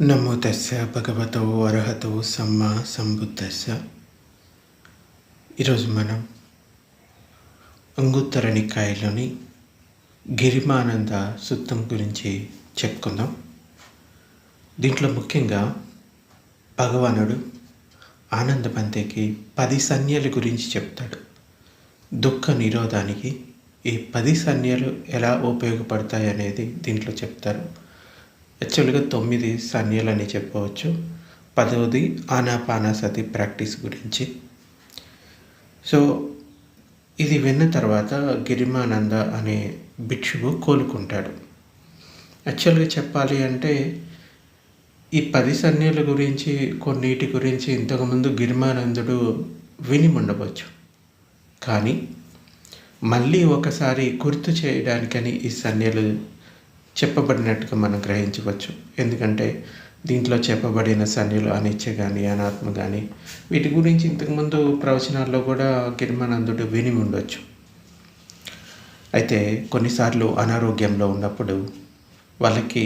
నమో తస్స భగవతో అర్హతో సమ్మ సంబుద్ధస్స ఈరోజు మనం అంగుత్తర నికాయలోని గిరిమానంద సుత్తం గురించి చెప్పుకుందాం దీంట్లో ముఖ్యంగా భగవానుడు ఆనందపంతేకి పది సన్యల గురించి చెప్తాడు దుఃఖ నిరోధానికి ఈ పది సన్యలు ఎలా ఉపయోగపడతాయి అనేది దీంట్లో చెప్తారు యాక్చువల్గా తొమ్మిది సన్యలు అని చెప్పవచ్చు. పదవది ఆనాపానాసతి ప్రాక్టీస్ గురించి. సో ఇది విన్న తర్వాత గిరిమానంద అనే భిక్షువు కోలుకుంటాడు. యాక్చువల్గా చెప్పాలి అంటే ఈ పది సన్యాల గురించి కొన్నిటి గురించి ఇంతకుముందు గిరిమానందుడు విని ఉండవచ్చు. కానీ మళ్ళీ ఒకసారి గుర్తు చేయడానికని ఈ సన్యలు చెప్పబడినట్టుగా మనం గ్రహించవచ్చు. ఎందుకంటే దీంట్లో చెప్పబడిన సన్యులు అనిచ్చ కానీ అనాత్మ కానీ వీటి గురించి ఇంతకుముందు ప్రవచనాల్లో కూడా గిరిమానందుడు విని ఉండొచ్చు. అయితే కొన్నిసార్లు అనారోగ్యంలో ఉన్నప్పుడు వాళ్ళకి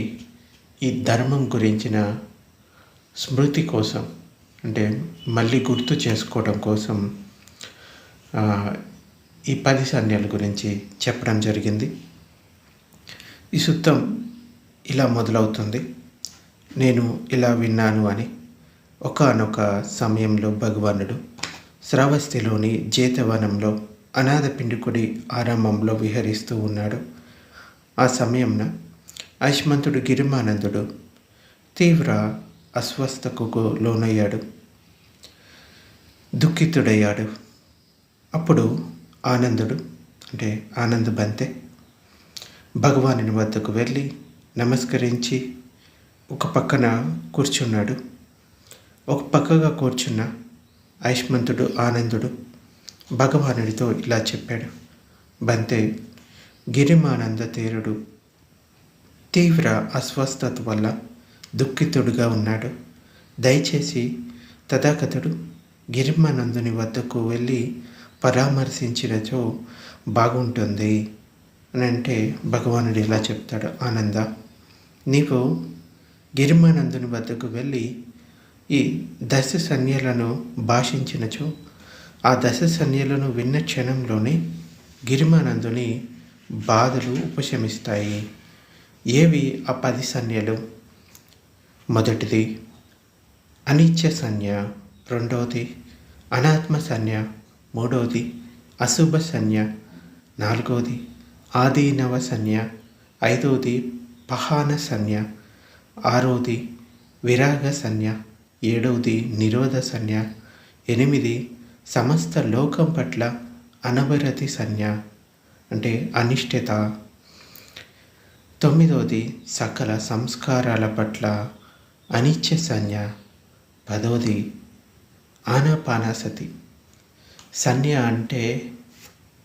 ఈ ధర్మం గురించిన స్మృతి కోసం అంటే మళ్ళీ గుర్తు చేసుకోవడం కోసం ఈ పది సన్యాల గురించి చెప్పడం జరిగింది. ఈ సుత్తం ఇలా మొదలవుతుంది. నేను ఇలా విన్నాను అని ఒకనొక సమయంలో భగవానుడు శ్రావస్తిలోని జేతవనంలో అనాథ పిండికుడి ఆరంభంలో విహరిస్తూ ఉన్నాడు. ఆ సమయంన ఐష్మంతుడు గిరిమానందుడు తీవ్ర అస్వస్థకు లోనయ్యాడు. దుఃఖితుడయ్యాడు. అప్పుడు ఆనందుడు అంటే ఆనంద బంతే భగవానుని వద్దకు వెళ్ళి నమస్కరించి ఒక పక్కన కూర్చున్నాడు. ఒక పక్కగా కూర్చున్న ఐష్మంతుడు ఆనందుడు భగవానుడితో ఇలా చెప్పాడు. బంతే గిరిమానంద తీరుడు తీవ్ర అస్వస్థత వల్ల దుఃఖితుడుగా ఉన్నాడు. దయచేసి తథాగతుడు గిరిమానందుని వద్దకు వెళ్ళి పరామర్శించినచో బాగుంటుంది. అంటే భగవానుడు ఇలా చెప్తాడు ఆనంద నీవు గిరిమానందుని వద్దకు వెళ్ళి ఈ దశ సన్యలను భాషించినచో ఆ దశ సన్యలను విన్న క్షణంలోనే గిరిమానందుని బాధలు ఉపశమిస్తాయి. ఏవి? ఆ పది సన్యలు. మొదటిది అనిత్య సన్య. రెండవది అనాత్మ సన్య. మూడవది అశుభ సన్య. నాలుగవది ఆదినవ సన్య ఐదోది పహాన సన్య ఆరోది విరాగ సన్య ఏడవది నిరోధ సన్య ఎనిమిది సమస్త లోకం పట్ల అనవరతి సన్య అంటే అనిష్టత. తొమ్మిదవది సకల సంస్కారాల పట్ల అనిత్య సన్య పదవది ఆనాపానాసతి. సన్య అంటే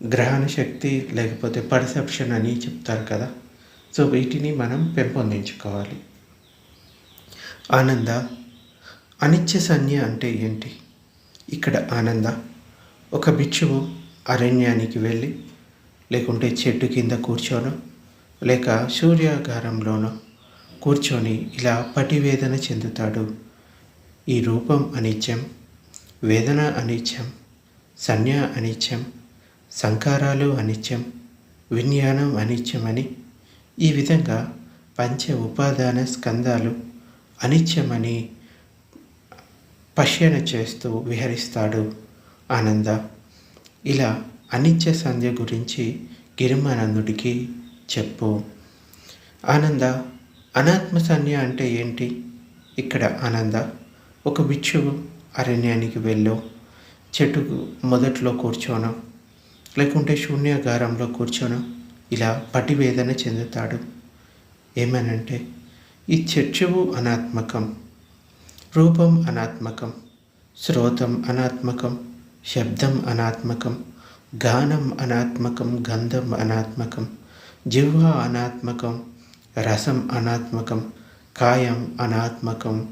గ్రహణ శక్తి లేకపోతే పర్సెప్షన్ అని చెప్తారు కదా. సో వీటిని మనం పెంపొందించుకోవాలి. ఆనంద అనిత్య సన్య అంటే ఏంటి? ఇక్కడ ఆనంద ఒక బిచ్చువు అరణ్యానికి వెళ్ళి లేకుంటే చెట్టు కింద కూర్చోను లేక సూర్యాగారంలోనో కూర్చొని ఇలా పటివేదన చెందుతాడు. ఈ రూపం అనిత్యం వేదన అనిత్యం సన్య అనిత్యం సంకారాలు అనిత్యం విజ్ఞానం అనిత్యమని ఈ విధంగా పంచ ఉపాదాన స్కందాలు అనిత్యమని పశ్యన చేస్తూ విహరిస్తాడు ఆనంద. ఇలా అనిత్య సంధ్య గురించి గిరిమానందుడికి చెప్పు. ఆనంద అనాత్మ సంధ్య అంటే ఏంటి? ఇక్కడ ఆనంద ఒక బిచ్చువు అరణ్యానికి వెళ్ళు. చెట్టుకు మొదట్లో కూర్చోను. లేకుంటే శూన్యాగారంలో కూర్చొని ఇలా పటివేదన చెందుతాడు. ఏమనంటే ఈ చర్చవు అనాత్మకం రూపం అనాత్మకం శ్రోతం అనాత్మకం శబ్దం అనాత్మకం గానం అనాత్మకం గంధం అనాత్మకం జిహ్వ అనాత్మకం రసం అనాత్మకం కాయం అనాత్మకం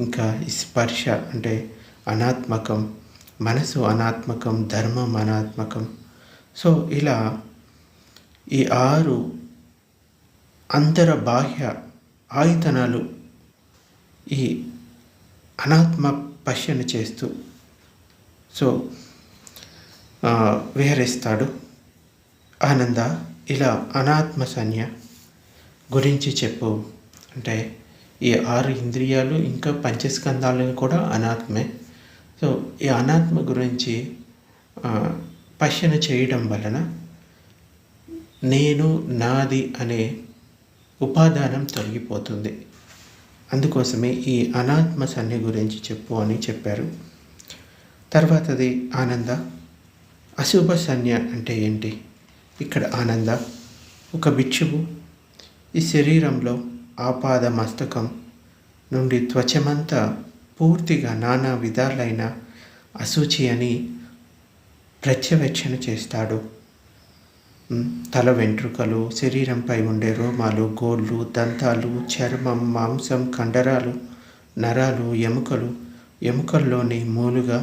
ఇంకా స్పర్శ అంటే అనాత్మకం మనసు అనాత్మకం ధర్మం అనాత్మకం. సో ఇలా ఈ ఆరు అంతర బాహ్య ఆయుధనాలు ఈ అనాత్మ పశ్యను చేస్తూ సో విహరిస్తాడు. ఆనంద ఇలా అనాత్మ సన్య గురించి చెప్పు. అంటే ఈ ఆరు ఇంద్రియాలు ఇంకా పంచస్కందాలు కూడా అనాత్మే. సో ఈ అనాత్మ గురించి ఆ, చేయడం వలన నేను నాది అనే ఉపాదానం తొలగిపోతుంది. అందుకోసమే ఈ అనాత్మ సన్య గురించి చెప్పు అని చెప్పారు. తర్వాతది ఆనంద. అశుభ సన్య అంటే ఏంటి? ఇక్కడ ఆనంద ఒక బిచ్చువు ఈ శరీరంలో ఆపాద మస్తకం నుండి త్వచమంతా పూర్తిగా నానా విధాలైన అశుచి అని ప్రత్యవేక్షణ చేస్తాడు. తల వెంట్రుకలు శరీరంపై ఉండే రోమాలు గోళ్ళు దంతాలు చర్మం మాంసం కండరాలు నరాలు ఎముకలు ఎముకల్లోని మూలుగా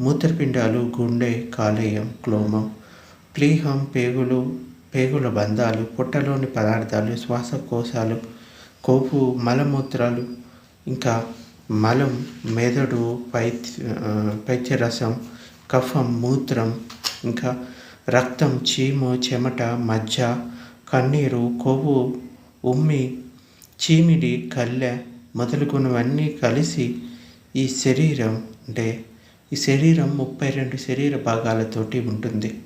మూత్రపిండాలు గుండె కాలేయం క్లోమం ప్లీహం పేగులు పేగుల బంధాలు పొట్టలోని పదార్థాలు శ్వాసకోశాలు కోపు మలమూత్రాలు ఇంకా మలం మెదడు పైత్య పైత్యరసం కఫం మూత్రం ఇంకా రక్తం చీము చెమట మజ్జ కన్నీరు కొవ్వు ఉమ్మి చీమిడి కళ్ళె మొదలుగునవన్నీ కలిసి ఈ శరీరం అంటే ఈ శరీరం ముప్పై రెండు శరీర భాగాలతోటి ఉంటుంది.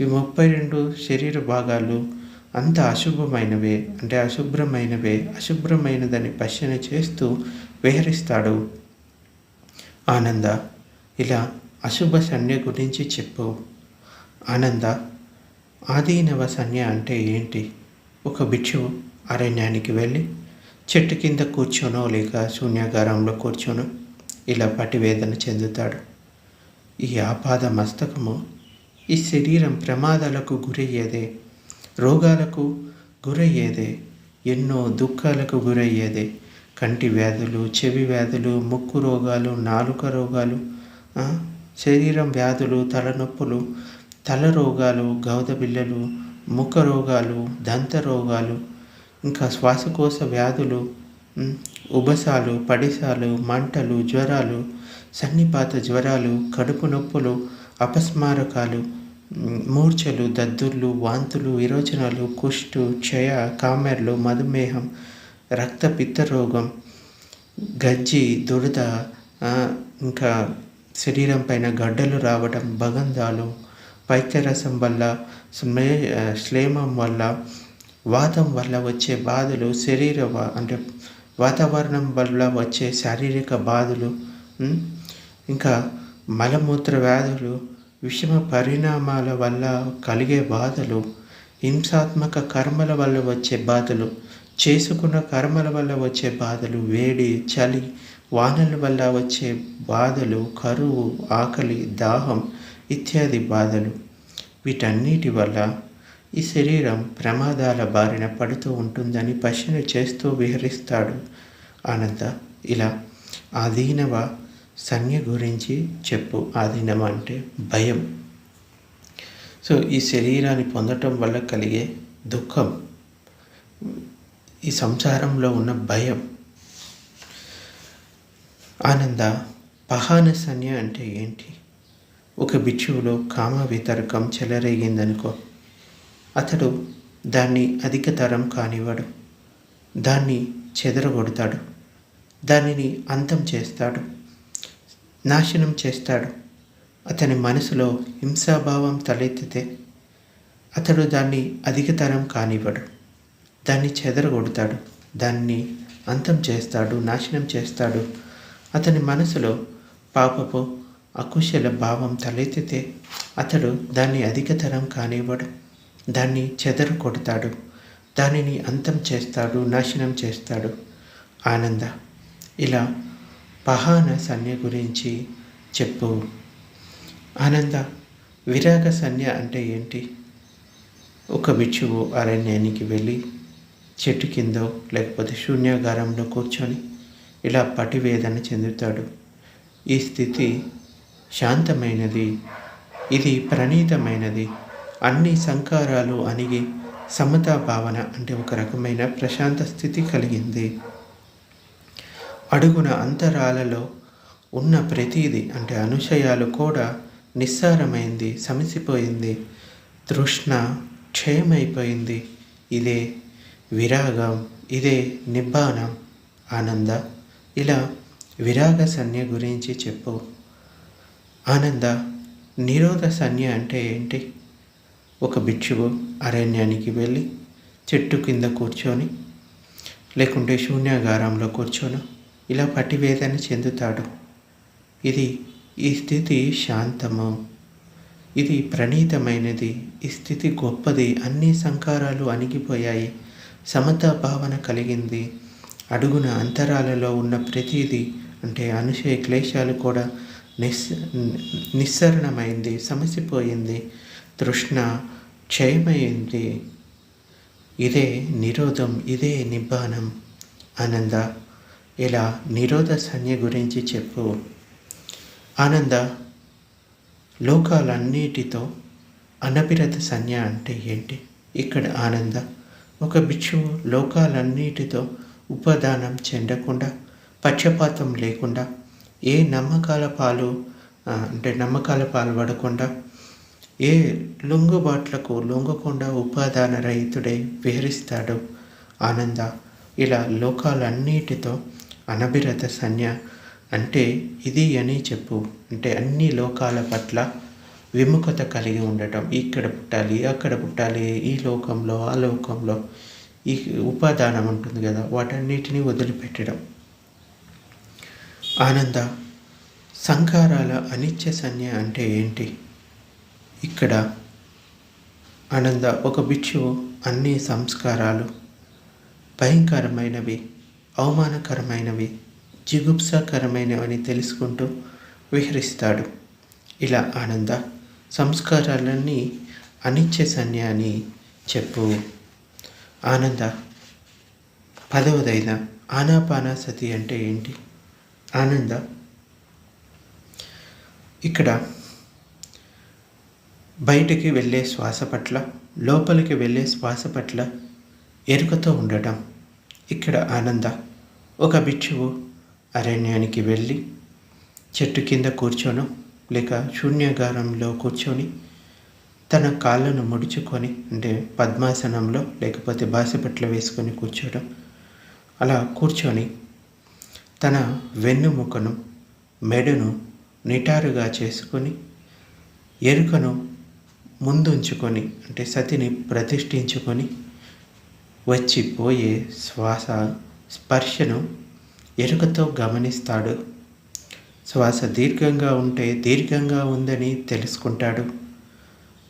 ఈ ముప్పై రెండు శరీర భాగాలు అంత అశుభమైనవే అంటే అశుభ్రమైనవే అశుభ్రమైనదని పశ్చన చేస్తూ విహరిస్తాడు ఆనంద. ఇలా అశుభ సన్య గురించి చెప్పు. ఆనంద ఆదీనవ సన్య అంటే ఏంటి? ఒక భిక్షువు అరణ్యానికి వెళ్ళి చెట్టు కింద కూర్చోనో లేక శూన్యాగారంలో కూర్చోనో ఇలా పటివేదన చెందుతాడు. ఈ ఆపాద మస్తకము ఈ శరీరం ప్రమాదాలకు గురయ్యేదే రోగాలకు గురయ్యేదే ఎన్నో దుఃఖాలకు గురయ్యేదే. కంటి వ్యాధులు చెవి వ్యాధులు ముక్కు రోగాలు నాలుక రోగాలు శరీరం వ్యాధులు తలనొప్పులు తల రోగాలు గౌద బిళ్ళలు ముఖ రోగాలు దంత రోగాలు ఇంకా శ్వాసకోశ వ్యాధులు ఉబసాలు పడిసాలు మంటలు జ్వరాలు సన్నిపాత జ్వరాలు కడుపు నొప్పులు అపస్మారకాలు మూర్ఛలు దద్దుర్లు వాంతులు విరోచనాలు కుష్టు క్షయ కామెర్లు మధుమేహం రక్తపిత్త రోగం గజ్జి దురద ఇంకా శరీరం పైన గడ్డలు రావడం బగంధాలు పైత్యరసం వల్ల స్మే శ్లేమం వల్ల వాతం వల్ల వచ్చే బాధలు శరీర అంటే వాతావరణం వల్ల వచ్చే శారీరక బాధలు ఇంకా మలమూత్ర వ్యాధులు విషమ పరిణామాల వల్ల కలిగే బాధలు హింసాత్మక కర్మల వల్ల వచ్చే బాధలు చేసుకున్న కర్మల వల్ల వచ్చే బాధలు వేడి చలి వానల వల్ల వచ్చే బాధలు కరువు ఆకలి దాహం ఇత్యాది బాధలు. వీటన్నిటి వల్ల ఈ శరీరం ప్రమాదాల బారిన పడుతూ ఉంటుందని పశ్చన చేస్తూ విహరిస్తాడు అనంత ఇలా ఆధీనవ సంజ్ఞ గురించి చెప్పు ఆధీనవ అంటే భయం. సో ఈ శరీరాన్ని పొందటం వల్ల కలిగే దుఃఖం ఈ సంసారంలో ఉన్న భయం ఆనంద పహానసన్య అంటే ఏంటి? ఒక బిచ్చువులో కామ వితర్కం చెలరేగిందనుకో అతడు దాన్ని అధికతరం కానివాడు దాన్ని చెదరగొడతాడు. దానిని అంతం చేస్తాడు. నాశనం చేస్తాడు. అతని మనసులో హింసాభావం తలెత్తితే అతడు దాన్ని అధికతరం కానివ్వడు. దాన్ని చెదరగొడతాడు. దాన్ని అంతం చేస్తాడు నాశనం చేస్తాడు. అతని మనసులో పాపపు అకుశల భావం తలెత్తితే అతడు దాన్ని అధికతరం కానివ్వడు. దాన్ని చెదరు కొడతాడు దానిని అంతం చేస్తాడు నాశనం చేస్తాడు. ఆనంద ఇలా పహాన సన్య గురించి చెప్పు. ఆనంద విరాగ సన్య అంటే ఏంటి? ఒక బిచ్చువు అరణ్యానికి వెళ్ళి చెట్టు కిందో లేకపోతే శూన్యాగారంలో కూర్చొని ఇలా పటివేదన చెందుతాడు. ఈ స్థితి శాంతమైనది. ఇది ప్రణీతమైనది. అన్ని సంకారాలు అణిగి సమతా భావన అంటే ఒక రకమైన ప్రశాంత స్థితి కలిగింది. అడుగున అంతరాలలో ఉన్న ప్రతీది అంటే అనుశయాలు కూడా నిస్సారమైంది సమసిపోయింది. తృష్ణ క్షయమైపోయింది. ఇదే విరాగం ఇదే నిబ్బానం ఆనంద ఇలా విరాగ సన్య గురించి చెప్పు. ఆనంద నిరోధ సన్య అంటే ఏంటి? ఒక భిక్షువు అరణ్యానికి వెళ్ళి చెట్టు కింద కూర్చొని లేకుంటే శూన్యాగారంలో కూర్చొని ఇలా పట్టివేదన చెందుతాడు. ఇది ఈ స్థితి శాంతము. ఇది ప్రణీతమైనది. ఈ స్థితి గొప్పది. అన్ని సంకారాలు అణిగిపోయాయి. సమతా భావన కలిగింది. అడుగున అంతరాలలో ఉన్న ప్రతిదీ అంటే అనుసే క్లేశాలు కూడా నిస్ నిస్సరణమైంది సమసిపోయింది తృష్ణ క్షయమైంది. ఇదే నిరోధం ఇదే నిబ్బానం ఆనంద ఇలా నిరోధ సంజ్ఞ గురించి చెప్పు. ఆనంద లోకాలన్నిటితో అనభిరత సంజ్ఞ అంటే ఏంటి? ఇక్కడ ఆనంద ఒక భిక్షువు లోకాలన్నిటితో ఉపదానం చెందకుండా పక్షపాతం లేకుండా ఏ నమ్మకాల పాలు అంటే నమ్మకాల పాలు పడకుండా ఏ లొంగుబాట్లకు లొంగకుండా ఉపాదాన రహితుడై విహరిస్తాడు ఆనంద. ఇలా లోకాలన్నిటితో అనభిరత సంజ్ఞ అంటే ఇది అని చెప్పు. అంటే అన్ని లోకాల పట్ల విముఖత కలిగి ఉండటం. ఇక్కడ పుట్టాలి అక్కడ పుట్టాలి ఈ లోకంలో ఆ లోకంలో ఈ ఉపాదానం ఉంటుంది కదా వాటన్నిటిని వదిలిపెట్టడం. ఆనంద సంకారాల అనిత్య సంజ్ఞ అంటే ఏంటి? ఇక్కడ ఆనంద ఒక బిచ్చు అన్ని సంస్కారాలు భయంకరమైనవి అవమానకరమైనవి జిగుప్సాకరమైనవని తెలుసుకుంటూ విహరిస్తాడు. ఇలా ఆనంద సంస్కారాలన్నీ అనిత్య సంజ్ఞ అని చెప్పు. ఆనంద. పదవదైన ఆనాపానాసతి అంటే ఏంటి? ఆనంద. ఇక్కడ బయటికి వెళ్ళే శ్వాస పట్ల లోపలికి వెళ్ళే శ్వాస పట్ల ఎరుకతో ఉండటం. ఇక్కడ ఆనంద. ఒక బిచ్చువు అరణ్యానికి వెళ్ళి చెట్టు కింద కూర్చోను లేక శూన్యాగారంలో కూర్చొని తన కాళ్ళను ముడుచుకొని అంటే పద్మాసనంలో లేకపోతే బాసిపట్ల వేసుకొని కూర్చోవడం. అలా కూర్చొని తన వెన్నుముకను మెడను నిటారుగా చేసుకొని ఎరుకను ముందుంచుకొని అంటే సతిని ప్రతిష్ఠించుకొని వచ్చిపోయే శ్వాస స్పర్శను ఎరుకతో గమనిస్తాడు. శ్వాస దీర్ఘంగా ఉంటే దీర్ఘంగా ఉందని తెలుసుకుంటాడు.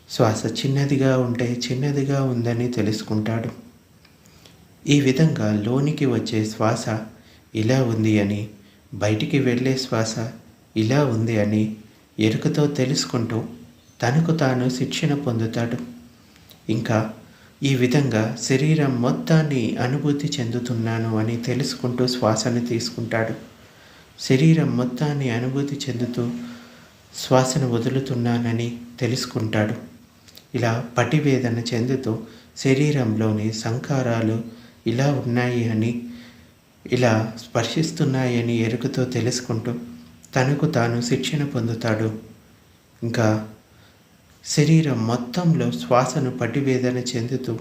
శ్వాస చిన్నదిగా ఉంటే చిన్నదిగా ఉందని తెలుసుకుంటాడు. ఈ విధంగా లోనికి వచ్చే శ్వాస ఇలా ఉంది అని బయటికి వెళ్ళే శ్వాస ఇలా ఉంది అని ఎరుకతో తెలుసుకుంటూ తనకు తాను శిక్షణ పొందుతాడు. ఇంకా ఈ విధంగా శరీరం మొత్తాన్ని అనుభూతి చెందుతున్నాను అని తెలుసుకుంటూ శ్వాసను తీసుకుంటాడు. శరీరం మొత్తాన్ని అనుభూతి చెందుతూ శ్వాసను వదులుతున్నానని తెలుసుకుంటాడు. ఇలా పటివేదన చెందుతూ శరీరంలోని సంకారాలు ఇలా ఉన్నాయి అని ఇలా స్పర్శిస్తున్నాయని ఎరుకతో తెలుసుకుంటూ తనకు తాను శిక్షణ పొందుతాడు. ఇంకా శరీరం మొత్తంలో శ్వాసను పటివేదన చెందుతూ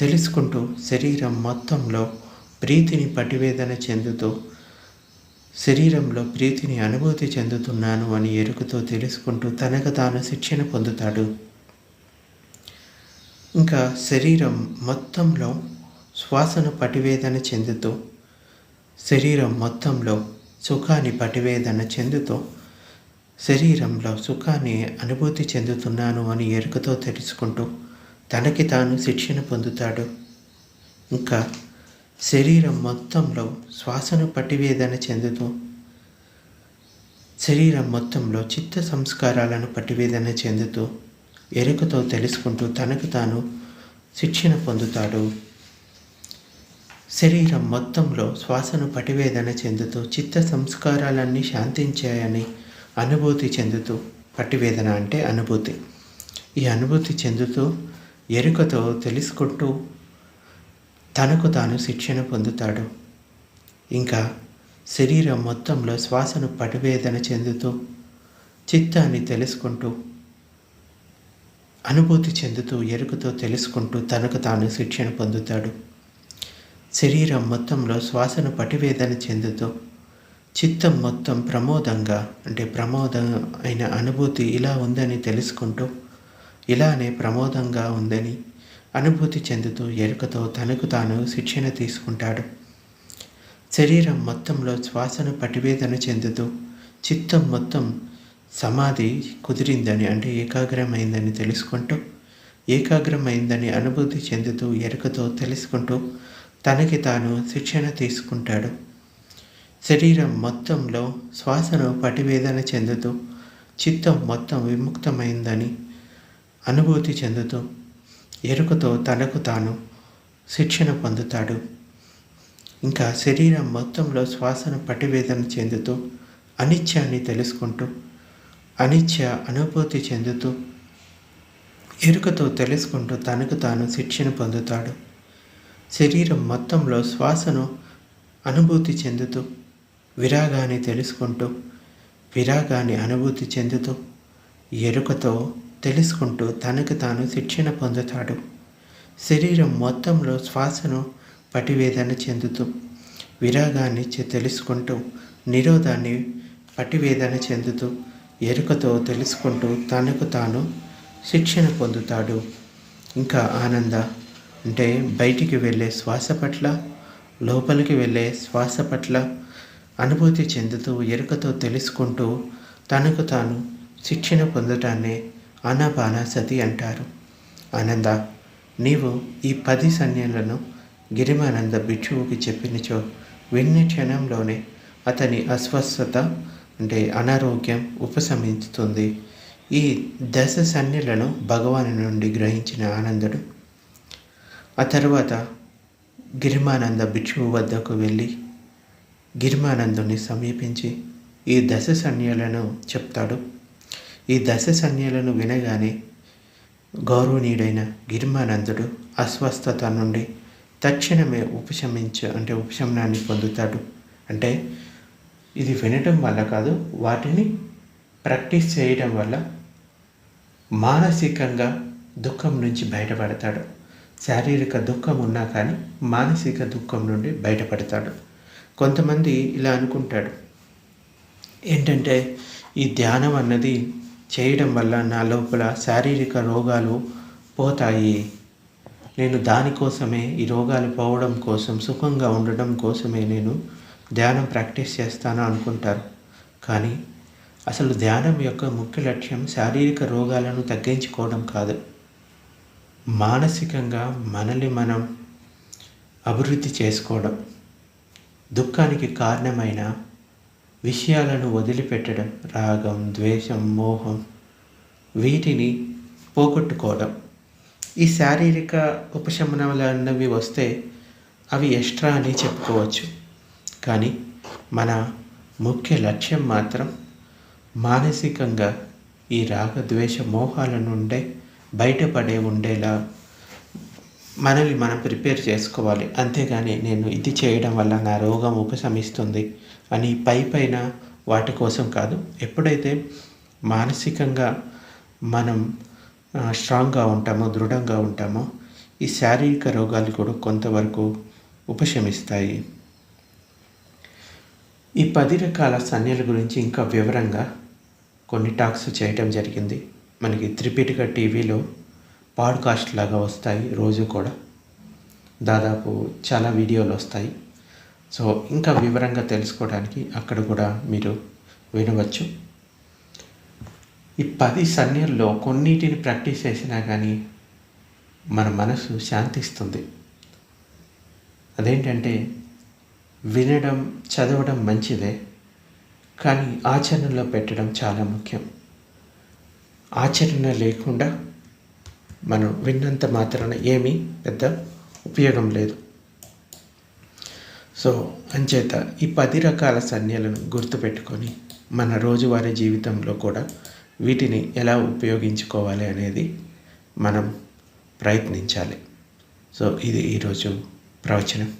తెలుసుకుంటూ శరీరం మొత్తంలో ప్రీతిని పటివేదన చెందుతూ శరీరంలో ప్రీతిని అనుభూతి చెందుతున్నాను అని ఎరుకతో తెలుసుకుంటూ తనకు తాను శిక్షణ పొందుతాడు. ఇంకా శరీరం మొత్తంలో శ్వాసను పటివేదన చెందుతూ శరీరం మొత్తంలో సుఖాన్ని పటివేదన చెందుతూ శరీరంలో సుఖాన్ని అనుభూతి చెందుతున్నాను అని ఎరుకతో తెలుసుకుంటూ తనకి తాను శిక్షణ పొందుతాడు. ఇంకా శరీరం మొత్తంలో శ్వాసను పట్టివేదన చెందుతూ శరీరం మొత్తంలో చిత్త సంస్కారాలను పట్టివేదన చెందుతూ ఎరుకతో తెలుసుకుంటూ తనకు తాను శిక్షణ పొందుతాడు. శరీరం మొత్తంలో శ్వాసను పటివేదన చెందుతూ చిత్త సంస్కారాలన్నీ శాంతించాయని అనుభూతి చెందుతూ పట్టివేదన అంటే అనుభూతి. ఈ అనుభూతి చెందుతూ ఎరుకతో తెలుసుకుంటూ తనకు తాను శిక్షణ పొందుతాడు. ఇంకా శరీరం మొత్తంలో శ్వాసను పటివేదన చెందుతూ చిత్తాన్ని తెలుసుకుంటూ అనుభూతి చెందుతూ ఎరుకతో తెలుసుకుంటూ తనకు తాను శిక్షణ పొందుతాడు. శరీరం మొత్తంలో శ్వాసను పటివేదన చెందుతూ చిత్తం మొత్తం ప్రమోదంగా అంటే ప్రమోదం అయిన అనుభూతి ఇలా ఉందని తెలుసుకుంటూ ఇలానే ప్రమోదంగా ఉందని అనుభూతి చెందుతూ ఎరుకతో తనకు తాను శిక్షణ తీసుకుంటాడు. శరీరం మొత్తంలో శ్వాసను పటివేదన చెందుతూ చిత్తం మొత్తం సమాధి కుదిరిందని అంటే ఏకాగ్రమైందని తెలుసుకుంటూ ఏకాగ్రమైందని అనుభూతి చెందుతూ ఎరుకతో తెలుసుకుంటూ తనకి తాను శిక్షణ తీసుకుంటాడు. శరీరం మొత్తంలో శ్వాసను పటివేదన చెందుతూ చిత్తం మొత్తం విముక్తమైందని అనుభూతి చెందుతూ ఎరుకతో తనకు తాను శిక్షణ పొందుతాడు. ఇంకా శరీరం మొత్తంలో శ్వాసను పటివేదన చెందుతూ అనిత్యాన్ని తెలుసుకుంటూ అనిత్య అనుభూతి చెందుతూ ఎరుకతో తెలుసుకుంటూ తనకు తాను శిక్షణ పొందుతాడు. శరీరం మొత్తంలో శ్వాసను అనుభూతి చెందుతూ విరాగాన్ని తెలుసుకుంటూ విరాగాన్ని అనుభూతి చెందుతూ ఎరుకతో తెలుసుకుంటూ తనకు తాను శిక్షణ పొందుతాడు. శరీరం మొత్తంలో శ్వాసను పటివేదన చెందుతూ విరాగాన్ని తెలుసుకుంటూ నిరోధాన్ని పటివేదన చెందుతూ ఎరుకతో తెలుసుకుంటూ తనకు తాను శిక్షణ పొందుతాడు. ఇంకా ఆనంద అంటే బయటికి వెళ్ళే శ్వాస పట్ల లోపలికి వెళ్ళే శ్వాస పట్ల అనుభూతి చెందుతూ ఎరుకతో తెలుసుకుంటూ తనకు తాను శిక్షణ పొందటాన్ని సతి అంటారు. ఆనంద నీవు ఈ పది సన్యాలను గిరిమానంద భిక్షువుకి చెప్పినచో విన్న క్షణంలోనే అతని అస్వస్థత అంటే అనారోగ్యం ఉపశమిస్తుంది ఈ దశ సన్యలను భగవాను నుండి గ్రహించిన ఆనందుడు. ఆ తర్వాత గిరిమానంద భిక్షువు వద్దకు వెళ్ళి గిరిమానందుని సమీపించి ఈ దశ సన్యాలను చెప్తాడు. ఈ దశ సన్యాలను వినగానే గౌరవనీయుడైన గిరిమానందుడు అస్వస్థత నుండి తక్షణమే ఉపశమించ అంటే ఉపశమనాన్ని పొందుతాడు. అంటే ఇది వినటం వల్ల కాదు వాటిని ప్రాక్టీస్ చేయడం వల్ల మానసికంగా దుఃఖం నుంచి బయటపడతాడు. శారీరక దుఃఖం ఉన్నా కానీ మానసిక దుఃఖం నుండి బయటపడతాడు. కొంతమంది ఇలా అనుకుంటాడు. ఏంటంటే ఈ ధ్యానం అన్నది చేయడం వల్ల నా లోపల శారీరక రోగాలు పోతాయి. నేను దానికోసమే ఈ రోగాలు పోవడం కోసం సుఖంగా ఉండడం కోసమే నేను ధ్యానం ప్రాక్టీస్ చేస్తాను అనుకుంటారు. కానీ అసలు ధ్యానం యొక్క ముఖ్య లక్ష్యం శారీరక రోగాలను తగ్గించుకోవడం కాదు. మానసికంగా మనల్ని మనం అభివృద్ధి చేసుకోవడం దుఃఖానికి కారణమైన విషయాలను వదిలిపెట్టడం రాగం ద్వేషం మోహం వీటిని పోగొట్టుకోవడం. ఈ శారీరక ఉపశమనాలు అన్నవి వస్తే అవి ఎక్స్ట్రా అని చెప్పుకోవచ్చు. కానీ మన ముఖ్య లక్ష్యం మాత్రం మానసికంగా ఈ రాగద్వేష మోహాల నుండే బయటపడే ఉండేలా మనల్ని మనం ప్రిపేర్ చేసుకోవాలి. అంతేగాని నేను ఇది చేయడం వల్ల నా రోగం ఉపశమిస్తుంది అని పై పైన వాటి కోసం కాదు. ఎప్పుడైతే మానసికంగా మనం స్ట్రాంగ్గా ఉంటామో దృఢంగా ఉంటామో ఈ శారీరక రోగాలు కూడా కొంతవరకు ఉపశమిస్తాయి. ఈ పది రకాల సన్యల గురించి ఇంకా వివరంగా కొన్ని టాక్స్ చేయటం జరిగింది. మనకి త్రిపీటిక టీవీలో పాడ్కాస్ట్ లాగా వస్తాయి రోజు కూడా. దాదాపు చాలా వీడియోలు వస్తాయి. సో ఇంకా వివరంగా తెలుసుకోవడానికి అక్కడ కూడా మీరు వినవచ్చు. ఈ పది సన్యల్లో కొన్నిటిని ప్రాక్టీస్ చేసినా కానీ మన మనసు శాంతిస్తుంది. అదేంటంటే వినడం చదవడం మంచిదే కానీ ఆచరణలో పెట్టడం చాలా ముఖ్యం. ఆచరణ లేకుండా మనం విన్నంత మాత్రాన ఏమీ పెద్ద ఉపయోగం లేదు. సో అంచేత ఈ పది రకాల సన్యలను గుర్తుపెట్టుకొని మన రోజువారీ జీవితంలో కూడా వీటిని ఎలా ఉపయోగించుకోవాలి అనేది మనం ప్రయత్నించాలి. సో ఇది ఈరోజు ప్రవచనం.